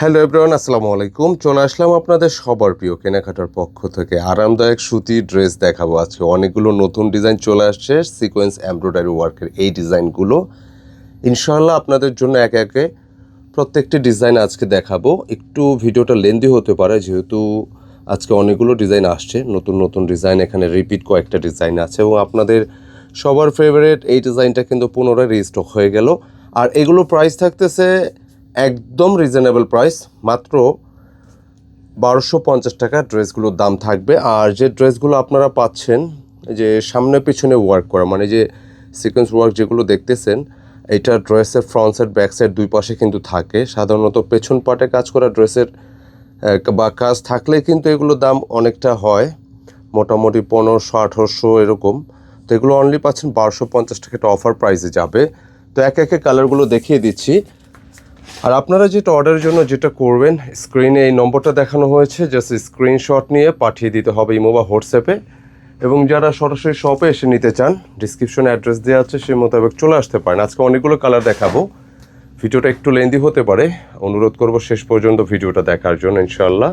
Hello everyone, আসসালামু আলাইকুম। চলে আসলাম আপনাদের সবার প্রিয় কেনাকাটার পক্ষ থেকে। আরামদায়ক সুতির ড্রেস দেখাবো আজকে। অনেকগুলো নতুন ডিজাইন চলে আসছে সিকোয়েন্স এমব্রয়ডারি ওয়ার্কের এই ডিজাইনগুলো। ইনশাল্লাহ আপনাদের জন্য একে একে প্রত্যেকটি ডিজাইন আজকে দেখাবো। একটু ভিডিওটা লেন্দি হতে পারে, যেহেতু আজকে অনেকগুলো ডিজাইন আসছে। নতুন নতুন ডিজাইন, এখানে রিপিট কয়েকটা ডিজাইন আছে। এবং আপনাদের সবার ফেভারিট এই ডিজাইনটা কিন্তু পুনরায় রিস্টক হয়ে গেল। আর এগুলো প্রাইস থাকতেছে একদম রিজনেবল প্রাইস মাত্র বারোশো পঞ্চাশ টাকা ড্রেসগুলোর দাম থাকবে। আর যে ড্রেসগুলো আপনারা পাচ্ছেন যে সামনে পিছনে ওয়ার্ক করা মানে যে সিকোয়েন্স ওয়ার্ক যেগুলো দেখতেছেন এটা ড্রেসের ফ্রন্ট সাইড ব্যাক সাইড দুই পাশে কিন্তু থাকে। সাধারণত পেছন পাটে কাজ করা ড্রেসের বা কাজ থাকলে কিন্তু এগুলোর দাম অনেকটা হয়। মোটামুটি পনেরোশো, আঠারোশো এরকম। তো এগুলো অনলি পাচ্ছেন বারোশো পঞ্চাশ টাকা একটা অফার প্রাইসে যাবে। তো একে একে কালারগুলো দেখিয়ে দিচ্ছি। আর আপনারা যেটা অর্ডারের জন্য যেটা করবেন স্ক্রিনে এই নম্বরটা দেখানো হয়েছে জাস্ট স্ক্রিনশট নিয়ে পাঠিয়ে দিতে হবে ইমো বা হোয়াটসঅ্যাপে এবং যারা সরাসরি শপে এসে নিতে চান ডিসক্রিপশনে অ্যাড্রেস দেওয়া আছে, সেই মোতাবেক চলে আসতে পারেন। আজকে অনেকগুলো কালার দেখাবো। ভিডিওটা একটু লেন্দি হতে পারে। অনুরোধ করব শেষ পর্যন্ত ভিডিওটা দেখার জন্য ইনশাল্লাহ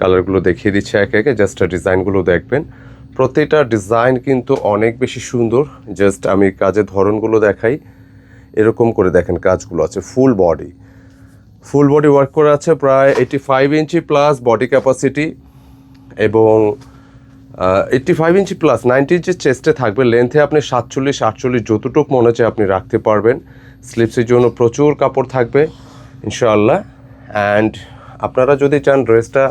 কালারগুলো দেখিয়ে দিচ্ছে একে একে জাস্ট ডিজাইনগুলো দেখবেন। প্রতিটা ডিজাইন কিন্তু অনেক বেশি সুন্দর। জাস্ট আমি কাজের ধরনগুলো দেখাই। এরকম করে দেখেন কাজগুলো আছে full body full body work করা আছে প্রায় eighty five inch plus body capacity এবং eighty five inch plus ninety inch চেস্টে থাকবে। লেন্থে আপনি সাতচল্লিশ, আটচল্লিশ যতটুক মনে হচ্ছে আপনি রাখতে পারবেন। স্লিপসের জন্য প্রচুর কাপড় থাকবে, ইনশাআল্লাহ। অ্যান্ড আপনারা যদি চান ড্রেসটা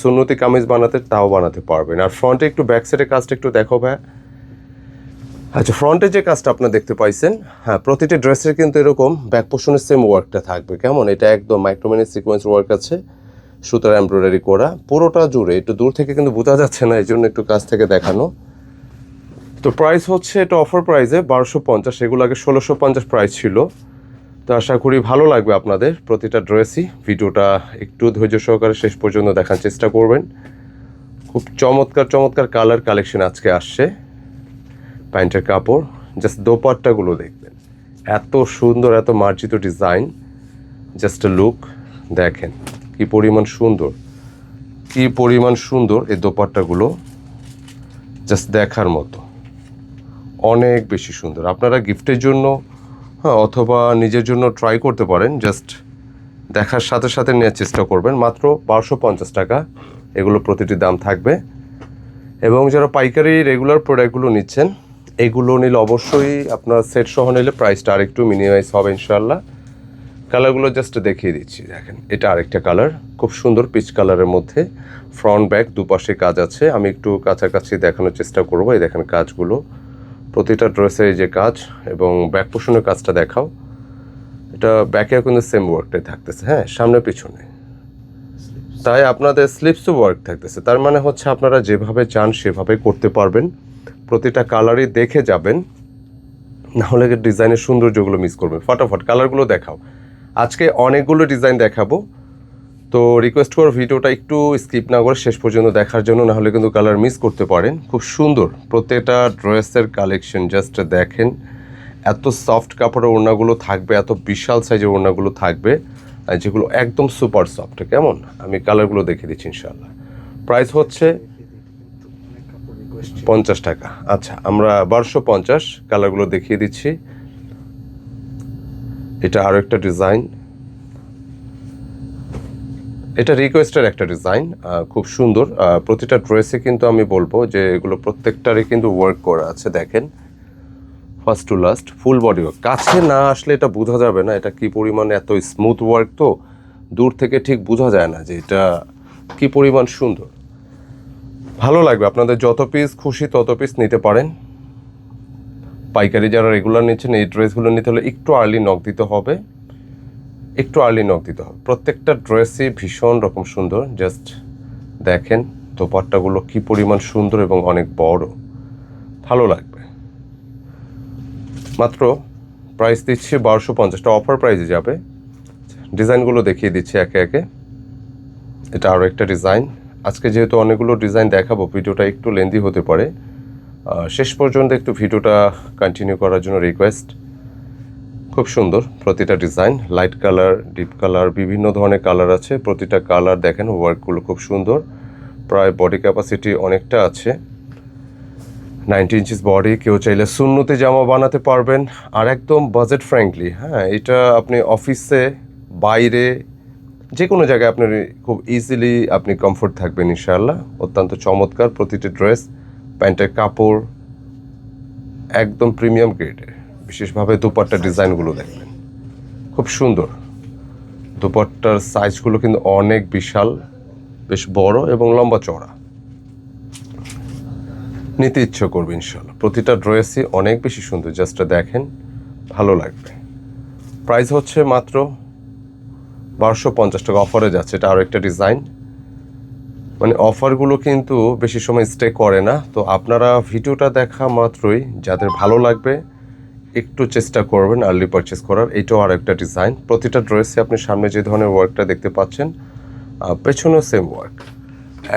সুন্নতি কামিজ বানাতে, তাও বানাতে পারবেন। আর ফ্রন্টে একটু ব্যাক সাইডের কাজটা একটু দেখো ভাই। আচ্ছা ফ্রন্টে যে কাজটা আপনারা দেখতে পাইছেন হ্যাঁ প্রতিটি ড্রেসের কিন্তু এরকম ব্যাক পোর্শনের সেম ওয়ার্কটা থাকবে। কেমন? এটা একদম মাইক্রোমিনের সিকোয়েন্স ওয়ার্ক আছে, সুতার এমব্রয়ডারি করা। পুরোটা জুড়ে, একটু দূর থেকে কিন্তু বোঝা যাচ্ছে না এই জন্য একটু কাছ থেকে দেখানো। তো প্রাইস হচ্ছে, এটা অফার প্রাইসে বারোশো পঞ্চাশ এগুলো আগে ষোলোশো পঞ্চাশ প্রাইস ছিল। তো আশা করি ভালো লাগবে আপনাদের প্রতিটা ড্রেসই। ভিডিওটা একটু ধৈর্য সহকারে শেষ পর্যন্ত দেখার চেষ্টা করবেন। খুব চমৎকার চমৎকার কালার কালেকশন আজকে আসছে। প্যান্টের কাপড় জাস্ট দোপাট্টাগুলো দেখবেন। এত সুন্দর, এত মার্জিত ডিজাইন জাস্ট লুক দেখেন কি পরিমাণ সুন্দর। কি পরিমাণ সুন্দর এই দোপাট্টাগুলো জাস্ট দেখার মতো। অনেক বেশি সুন্দর। আপনারা গিফটের জন্য হ্যাঁ অথবা নিজের জন্য ট্রাই করতে পারেন জাস্ট দেখার সাথে সাথে নেওয়ার চেষ্টা করবেন। মাত্র বারোশো পঞ্চাশ টাকা। এগুলো প্রতিটি দাম থাকবে। এবং যারা পাইকারি রেগুলার প্রোডাক্টগুলো নিচ্ছেন এগুলো নিলে অবশ্যই আপনার সেট সহ নিলে প্রাইসটা আরেকটু মিনিমাইজ হবে ইনশাল্লাহ কালারগুলো জাস্ট দেখিয়ে দিচ্ছি, দেখেন। এটা আরেকটা কালার খুব সুন্দর পিচ কালারের মধ্যে। ফ্রন্ট ব্যাক দুপাশে কাজ আছে। আমি একটু কাছাকাছি দেখানোর চেষ্টা করব। এই দেখেন কাজগুলো। প্রতিটা ড্রেসের যে কাজ এবং ব্যাক পোষণের কাজটা দেখাও। এটা ব্যাকেও কিন্তু সেম ওয়ার্কটাই থাকতেছে হ্যাঁ সামনে পিছনে। তাই আপনাদের স্লিপসও ওয়ার্ক থাকতেছে। তার মানে হচ্ছে আপনারা যেভাবে চান সেভাবে করতে পারবেন। প্রতিটা কালারই দেখে যাবেন নাহলে ডিজাইনের সৌন্দর্যগুলো মিস করবেন। ফটাফট কালারগুলো দেখাও। আজকে অনেকগুলো ডিজাইন দেখাবো। তো রিকোয়েস্ট করো ভিডিওটা একটু স্কিপ না করে শেষ পর্যন্ত দেখার জন্য নাহলে কিন্তু কালার মিস করতে পারেন। খুব সুন্দর। প্রত্যেকটা ড্রেসের কালেকশন জাস্ট দেখেন। এত সফট কাপড়ের ওড়নাগুলো থাকবে, এত বিশাল সাইজের ওড়নাগুলো থাকবে, যেগুলো একদম সুপার সফট কেমন? আমি কালারগুলো দেখে দিচ্ছি ইনশাল্লাহ প্রাইস হচ্ছে পঞ্চাশ টাকা। আচ্ছা আমরা বারোশো পঞ্চাশ কালারগুলো দেখিয়ে দিচ্ছি। এটা আরও একটা ডিজাইন। এটা রিকোয়েস্টের একটা ডিজাইন খুব সুন্দর। প্রতিটা ড্রেসে কিন্তু আমি বলব যে এগুলো প্রত্যেকটারই কিন্তু ওয়ার্ক করা আছে, দেখেন। First to last full body work কাছে না আসলে এটা বোঝা যাবে না, এটা কি পরিমাণে এত স্মুথ ওয়ার্ক তো? দূর থেকে ঠিক বোঝা যায় না যে এটা কি পরিমাণ সুন্দর। ভালো লাগবে। আপনাদের যত পিস খুশি তত পিস নিতে পারেন। পাইকারি যারা রেগুলার নিচ্ছেন, এই ড্রেসগুলো নিতে হলে একটু আর্লি নক দিতে হবে। একটু আর্লি নক দিতে হবে। প্রত্যেকটা ড্রেসই ভীষণ রকম সুন্দর। জাস্ট দেখেন দোপাট্টাগুলো কি পরিমাণ সুন্দর এবং অনেক বড়। ভালো লাগবে। মাত্র প্রাইস দিচ্ছি বারোশো পঞ্চাশটা অফার প্রাইসে যাবে। ডিজাইনগুলো দেখিয়ে দিচ্ছি একে একে। এটা আরও একটা ডিজাইন আজকে যেহেতু অনেকগুলো ডিজাইন দেখাবো, ভিডিওটা একটু লেন্দি হতে পারে। শেষ পর্যন্ত একটু ভিডিওটা কন্টিনিউ করার জন্য রিকোয়েস্ট খুব সুন্দর প্রতিটা design light colour deep colour বিভিন্ন ধরনের কালার আছে। প্রতিটা কালার দেখেন ওয়ার্কগুলো খুব সুন্দর। প্রায় বডি ক্যাপাসিটি অনেকটা আছে। নাইনটি ইঞ্চিস বডি কেউ চাইলে শূন্যতে জামা বানাতে পারবেন। আর একদম বাজেট ফ্র্যাঙ্কলি হ্যাঁ এটা আপনি অফিসে বাইরে যে কোনো জায়গায় আপনার খুব ইজিলি আপনি কমফোর্ট থাকবেন, ইনশাআল্লাহ। অত্যন্ত চমৎকার প্রতিটি ড্রেস প্যান্টের কাপড়, একদম প্রিমিয়াম গ্রেডের বিশেষভাবে দুপাট্টার ডিজাইনগুলো দেখবেন। খুব সুন্দর। দুপাট্টার সাইজগুলো কিন্তু অনেক বিশাল, বেশ বড় এবং লম্বা চড়া নিতে ইচ্ছে করবে ইনশাল্লাহ প্রতিটা ড্রেসই অনেক বেশি সুন্দর জাস্টটা দেখেন, ভালো লাগবে। প্রাইস হচ্ছে মাত্র বারোশো পঞ্চাশ টাকা অফারে যাচ্ছে, এটা আরও একটা ডিজাইন মানে অফারগুলো কিন্তু বেশি সময় স্টে করে না। তো আপনারা ভিডিওটা দেখা মাত্রই, যাদের ভালো লাগবে, একটু চেষ্টা করবেন আর্লি পারচেস করার। এটাও আর একটা ডিজাইন প্রতিটা ড্রেসে আপনি সামনে যে ধরনের ওয়ার্কটা দেখতে পাচ্ছেন পেছনেও সেম ওয়ার্ক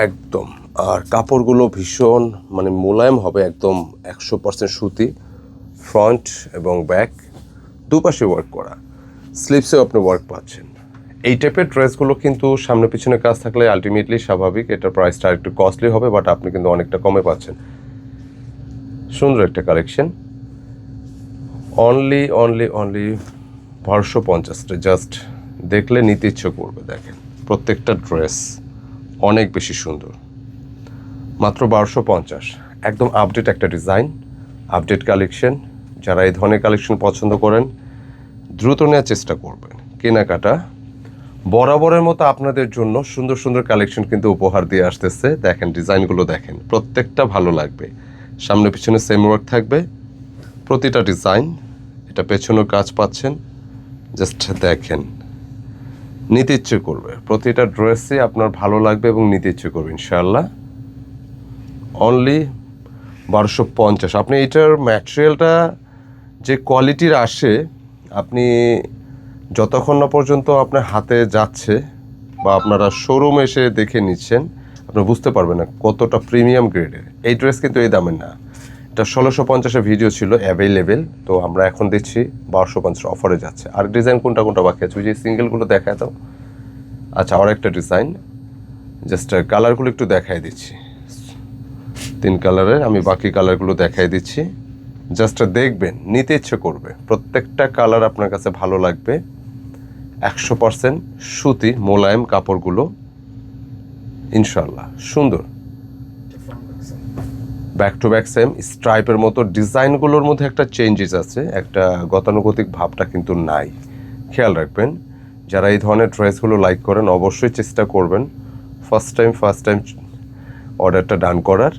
একদম। আর কাপড়গুলো ভীষণ মানে মোলায়েম হবে একদম একশো পার্সেন্ট সুতি ফ্রন্ট এবং ব্যাক দুপাশে ওয়ার্ক করা। স্লিপসেও আপনি ওয়ার্ক পাচ্ছেন। এই টাইপের ড্রেসগুলো কিন্তু সামনে পিছনে কাজ থাকলে আলটিমেটলি স্বাভাবিক, এটার প্রাইসটা একটু কস্টলি হবে বাট আপনি কিন্তু অনেকটা কমে পাচ্ছেন। সুন্দর একটা কালেকশন অনলি অনলি অনলি বারোশো পঞ্চাশটা জাস্ট দেখলে নিতে ইচ্ছে করবে, দেখেন। প্রত্যেকটা ড্রেস অনেক বেশি সুন্দর। মাত্র বারোশো পঞ্চাশ। একদম আপডেট একটা ডিজাইন আপডেট কালেকশন যারা এই ধরনের কালেকশন পছন্দ করেন, দ্রুত নেওয়ার চেষ্টা করবেন। কেনাকাটা বরাবরের মতো আপনাদের জন্য সুন্দর সুন্দর কালেকশন কিন্তু উপহার দিয়ে আসতেছে। দেখেন, ডিজাইনগুলো দেখেন, প্রত্যেকটা ভালো লাগবে। সামনে পিছনে সেম ওয়ার্ক থাকবে। প্রতিটা ডিজাইন এটা পেছনেও কাজ পাচ্ছেন। জাস্ট দেখেন, নিতে ইচ্ছে করবে। প্রতিটা ড্রেসই আপনার ভালো লাগবে এবং নিতে ইচ্ছে করবে, ইনশাআল্লাহ। অনলি বারোশো পঞ্চাশ। আপনি এটার ম্যাটেরিয়ালটা যে কোয়ালিটির আসে, আপনি যতক্ষণ না পর্যন্ত আপনার হাতে যাচ্ছে বা আপনারা শোরুম এসে দেখে নিচ্ছেন আপনি বুঝতে পারবেন না কতটা প্রিমিয়াম গ্রেডের এই ড্রেস কিন্তু এই দামের না। এটা ষোলোশো পঞ্চাশের ভিডিও ছিল অ্যাভেলেবেল তো আমরা এখন দেখছি বারোশো পঞ্চাশ অফারে যাচ্ছে। আর ডিজাইন কোনটা কোনটা বাকি আছে? ওই যে সিঙ্গেলগুলো দেখায় দাও আচ্ছা আর একটা ডিজাইন জাস্ট কালারগুলো একটু দেখাই দিচ্ছি। তিন কালারের আমি বাকি কালারগুলো দেখাই দিচ্ছি। জাস্ট দেখবেন, নিতে ইচ্ছে করবে। প্রত্যেকটা কালার আপনার কাছে ভালো লাগবে। একশো পার্সেন্ট সুতি, মোলায়েম কাপড়গুলো ইনশাল্লাহ সুন্দর। ব্যাক টু ব্যাক সেম স্ট্রাইপের মতো ডিজাইনগুলোর মধ্যে একটা চেঞ্জেস আছে, একটা গতানুগতিক ভাবটা কিন্তু নাই। খেয়াল রাখবেন, যারা এই ধরনের ড্রেসগুলো লাইক করেন, অবশ্যই চেষ্টা করবেন ফার্স্ট টাইম ফার্স্ট টাইম অর্ডারটা ডান করার।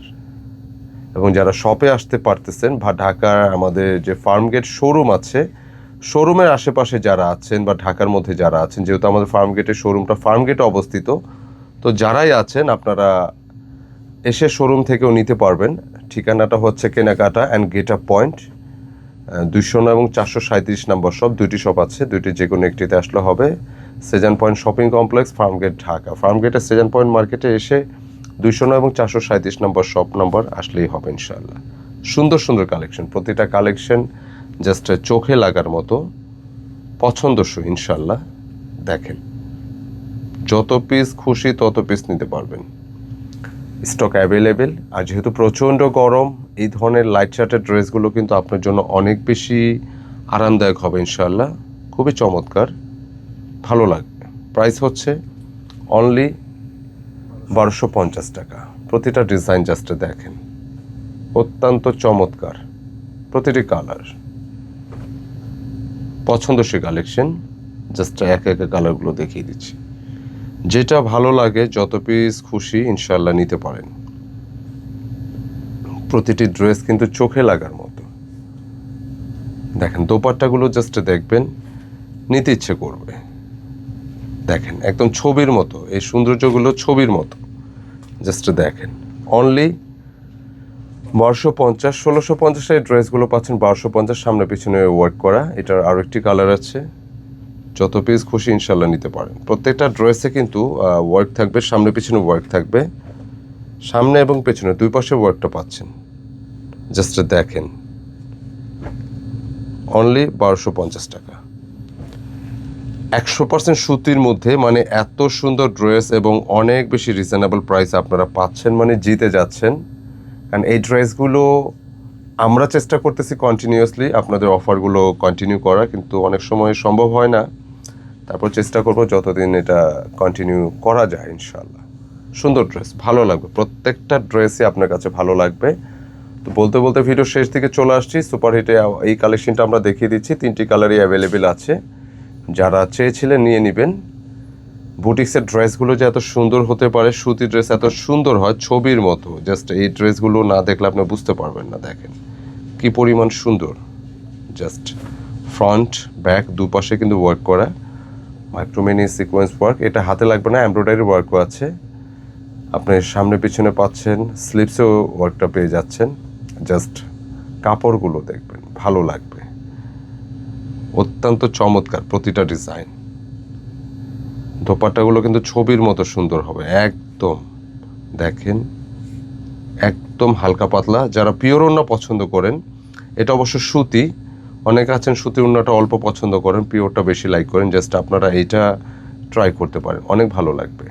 এবং যারা শপে আসতে পারতেছেন বা ঢাকার আমাদের যে ফার্মগেট শোরুম আছে শোরুমের আশেপাশে যারা আছেন বা ঢাকার মধ্যে যারা আছেন, যেহেতু আমাদের ফার্ম গেটের শোরুমটা, ফার্ম গেটে অবস্থিত, তো যারাই আছেন, আপনারা এসে শোরুম থেকেও নিতে পারবেন। ঠিকানাটা হচ্ছে কেনাকাটা অ্যান্ড গেট আপ পয়েন্ট দুইশো এবং চারশো সাঁত্রিশ নম্বর শপ দুইটি শপ আছে, দুইটি যে কোনো একটিতে আসলে হবে। Sezan point shopping complex Farmgate Dhaka ফার্মগেটের Sezan point মার্কেটে এসে দুইশো এবং চারশো সাঁত্রিশ নম্বর শপ নম্বর আসলেই হবে ইনশাল্লাহ সুন্দর সুন্দর কালেকশন প্রতিটা কালেকশন জাস্ট চোখে লাগার মতো পছন্দসই ইনশাল্লাহ দেখেন, যত পিস খুশি তত পিস নিতে পারবেন। স্টক অ্যাভেলেবেল আর যেহেতু প্রচণ্ড গরম, এই ধরনের লাইট শার্টের ড্রেসগুলো কিন্তু আপনার জন্য অনেক বেশি আরামদায়ক হবে ইনশাল্লাহ খুবই চমৎকার, ভালো লাগবে প্রাইস হচ্ছে অনলি বারোশো পঞ্চাশ টাকা। প্রতিটা ডিজাইন জাস্ট দেখেন, অত্যন্ত চমৎকার। প্রতিটি কালার পছন্দসই কালেকশন জাস্ট এক এক কালারগুলো দেখিয়ে দিচ্ছি। যেটা ভালো লাগে, যত পিস খুশি ইনশাল্লাহ নিতে পারেন। প্রতিটি ড্রেস কিন্তু চোখে লাগার মতো। দেখেন, দোপাট্টাগুলো জাস্ট দেখবেন, নিতে ইচ্ছে করবে। দেখেন, একদম ছবির মতো, এই সৌন্দর্যগুলো ছবির মতো। জাস্ট দেখেন অনলি বারোশো পঞ্চাশ, ষোলোশো পঞ্চাশের ড্রেসগুলো পাচ্ছেন, বারোশো পঞ্চাশ সামনে পিছনে ওয়ার্ক করা। এটার আরও একটি কালার আছে। যত পিস খুশি ইনশাল্লাহ নিতে পারেন। প্রত্যেকটা ড্রেসে কিন্তু ওয়ার্ক থাকবে, সামনে পিছনে ওয়ার্ক থাকবে। সামনে এবং পেছনে দুই পাশে ওয়ার্কটা পাচ্ছেন। জাস্ট দেখেন। অনলি বারোশো পঞ্চাশ টাকা। একশো পার্সেন্ট সুতির মধ্যে মানে এত সুন্দর ড্রেস এবং অনেক বেশি রিজনেবল প্রাইস আপনারা পাচ্ছেন মানে জিতে যাচ্ছেন। কারণ এই ড্রেসগুলো আমরা চেষ্টা করতেছি কন্টিনিউয়াসলি আপনাদের অফারগুলো কন্টিনিউ করা, কিন্তু অনেক সময় সম্ভব হয় না। তারপর চেষ্টা করব যতদিন এটা কন্টিনিউ করা যায় ইনশাল্লাহ সুন্দর ড্রেস ভালো লাগবে। প্রত্যেকটা ড্রেসই আপনার কাছে ভালো লাগবে। তো বলতে বলতে ভিডিও শেষ দিকে চলে আসছি। সুপারহিটে এই কালেকশনটা আমরা দেখিয়ে দিচ্ছি। তিনটি কালারই অ্যাভেলেবেল আছে। যারা চেয়েছিলেন নিয়ে নেবেন। বুটিক্সের ড্রেসগুলো যে এত সুন্দর হতে পারে, সুতি ড্রেস এত সুন্দর হয় ছবির মতো, জাস্ট এই ড্রেসগুলো না দেখলে আপনি বুঝতে পারবেন না, দেখেন। কি পরিমাণ সুন্দর। জাস্ট ফ্রন্ট, ব্যাক দুপাশে কিন্তু ওয়ার্ক করা। মাইক্রোমিনি সিকোয়েন্স ওয়ার্ক, এটা হাতে লাগবে না, এমব্রয়ডারি ওয়ার্কও আছে। আপনি সামনে পিছনে পাচ্ছেন স্লিপসেও ওয়ার্কটা পেয়ে যাচ্ছেন। জাস্ট কাপড়গুলো দেখবেন, ভালো লাগবে। অত্যন্ত চমৎকার প্রতিটা ডিজাইন। দোপাট্টাগুলো কিন্তু ছবির মতো সুন্দর হবে, একদম। দেখেন, একদম হালকা পাতলা। যারা পিওর ওড়না পছন্দ করেন, এটা অবশ্য সুতি। অনেকে আছেন সুতির ওড়নাটা অল্প পছন্দ করেন, পিওরটা বেশি লাইক করেন জাস্ট আপনারা এইটা ট্রাই করতে পারেন। অনেক ভালো লাগবে।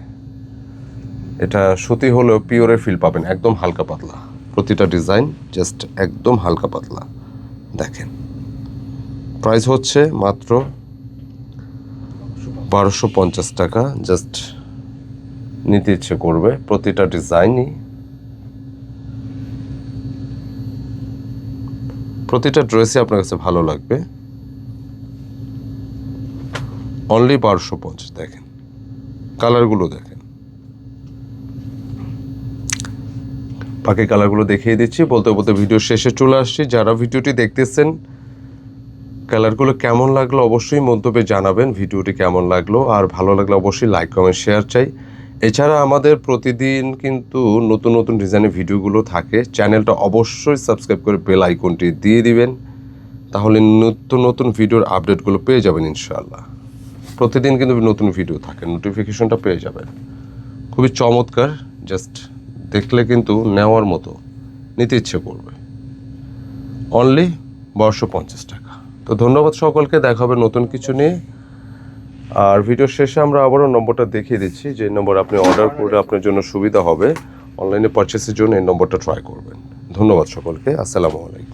এটা সুতি হলেও পিওরের ফিল পাবেন, একদম হালকা পাতলা। প্রতিটা ডিজাইন জাস্ট একদম হালকা পাতলা। দেখেন প্রাইস হচ্ছে মাত্র বারোশো পঞ্চাশ টাকা জাস্ট নিতে ইচ্ছে করবে। প্রতিটা ডিজাইনই। প্রতিটা ড্রেসই আপনার কাছে ভালো লাগবে। অনলি বারোশো পঞ্চাশ, দেখেন। কালারগুলো দেখেন। বাকি কালারগুলো দেখিয়ে দিচ্ছি। বলতে বলতে ভিডিও শেষে চলে আসছি। যারা ভিডিওটি দেখতেছেন কালারগুলো কেমন লাগল অবশ্যই মন্তব্যে জানাবেন। ভিডিওটি কেমন লাগল? আর ভালো লাগলে অবশ্যই লাইক, কমেন্ট, শেয়ার চাই। এছাড়া আমাদের প্রতিদিন কিন্তু নতুন নতুন ডিজাইনের ভিডিওগুলো থাকে। চ্যানেলটা অবশ্যই সাবস্ক্রাইব করে বেল আইকনটি দিয়ে দিবেন। তাহলে নতুন নতুন ভিডিওর আপডেটগুলো পেয়ে যাবেন ইনশাআল্লাহ। প্রতিদিন কিন্তু নতুন ভিডিও থাকে নোটিফিকেশনটা পেয়ে যাবেন। খুবই চমৎকার জাস্ট দেখলে কিন্তু নেওয়ার মতো, নিতে ইচ্ছে করবে। অনলি বারোশো পঞ্চাশ টাকা। তো ধন্যবাদ সকলকে, দেখা হবে নতুন কিছু নিয়ে। আর ভিডিও শেষে আমরা আবারও নম্বরটা দেখিয়ে দিচ্ছি, যে নম্বর আপনি অর্ডার করলে আপনার জন্য সুবিধা হবে। অনলাইনে পারচেসের জন্য এই নম্বরটা ট্রাই করবেন। ধন্যবাদ সকলকে, আসসালামু আলাইকুম।